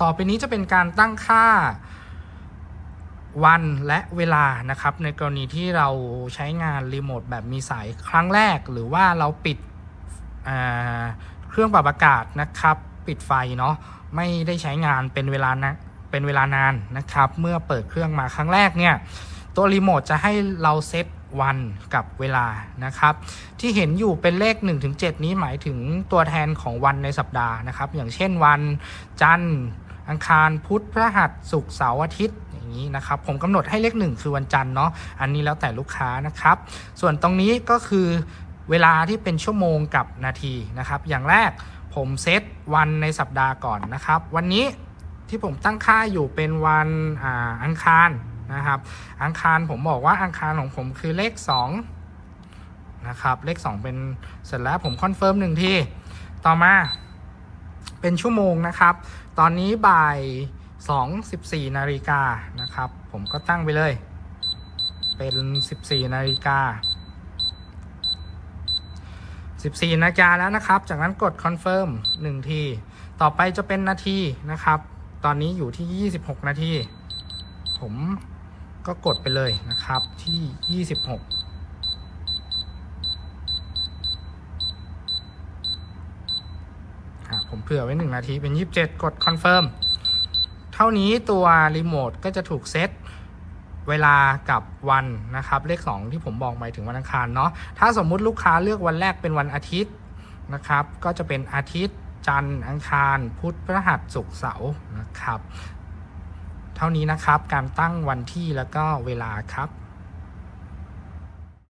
ต่อไปนี้จะเป็นการตั้งค่าวันและเวลานะครับ ในกรณีที่เราใช้งานรีโมทแบบมีสายครั้งแรก หรือว่าเราปิดเครื่องปรับอากาศนะครับ ปิดไฟเนาะไม่ได้ใช้งานเป็นเวลานะเป็นเวลานานนะครับ เมื่อเปิดเครื่องมาครั้งแรกเนี่ยตัวรีโมทจะให้เราเซตวันกับเวลานะครับ ที่เห็นอยู่เป็นเลข 1-7 นี้หมายถึงตัวแทนของวันในสัปดาห์นะครับ อย่างเช่นวันจันทร์ อังคารพุธพฤหัสศุกร์เสาร์อาทิตย์อย่างนี้นะครับผมกำหนดให้เลขหนึ่งคือวันจันทร์เนาะอันนี้แล้วแต่ลูกค้านะครับ ส่วนตรงนี้ก็คือเวลาที่เป็นชั่วโมงกับนาทีนะครับ อย่างแรกผมเซตวันในสัปดาห์ก่อนนะครับ วันนี้ที่ผมตั้งค่าอยู่เป็นวันอ,อังคารนะครับ อังคารผมบอกว่าอังคารของผมคือเลข2นะครับเลข 2 เป็นเสร็จแล้วผมคอนเฟิร์มหนึ่งทีต่อมา เป็นชั่วโมงนะครับ ตอนนี้บ่าย 2 14 นาฬิกานะครับ ผมก็ตั้งไปเลย เป็น 14 นาฬิกา 14 นาฬิกาแล้วนะครับ จากนั้นกดคอนเฟิร์ม1ที ต่อไปจะเป็นนาทีนะครับ ตอนนี้อยู่ที่ 26 นาที ผมก็กดไปเลยนะครับที่ 26 อะ ผมเผื่อไว้ 1 นาทีเป็น 27 กดคอนเฟิร์มเท่านี้ตัวรีโมทก็จะถูกเซตเวลากับวันนะครับ เลข 2 ที่ผมบอกไปถึงวันอังคารเนาะถ้าสมมุติลูกค้าเลือกวันแรกเป็นวันอาทิตย์นะครับ ก็จะเป็นอาทิตย์จันทร์อังคาร พุธพฤหัสศุกร์เสาร์นะครับ เท่านี้นะครับการตั้งวันที่แล้วก็เวลาครับ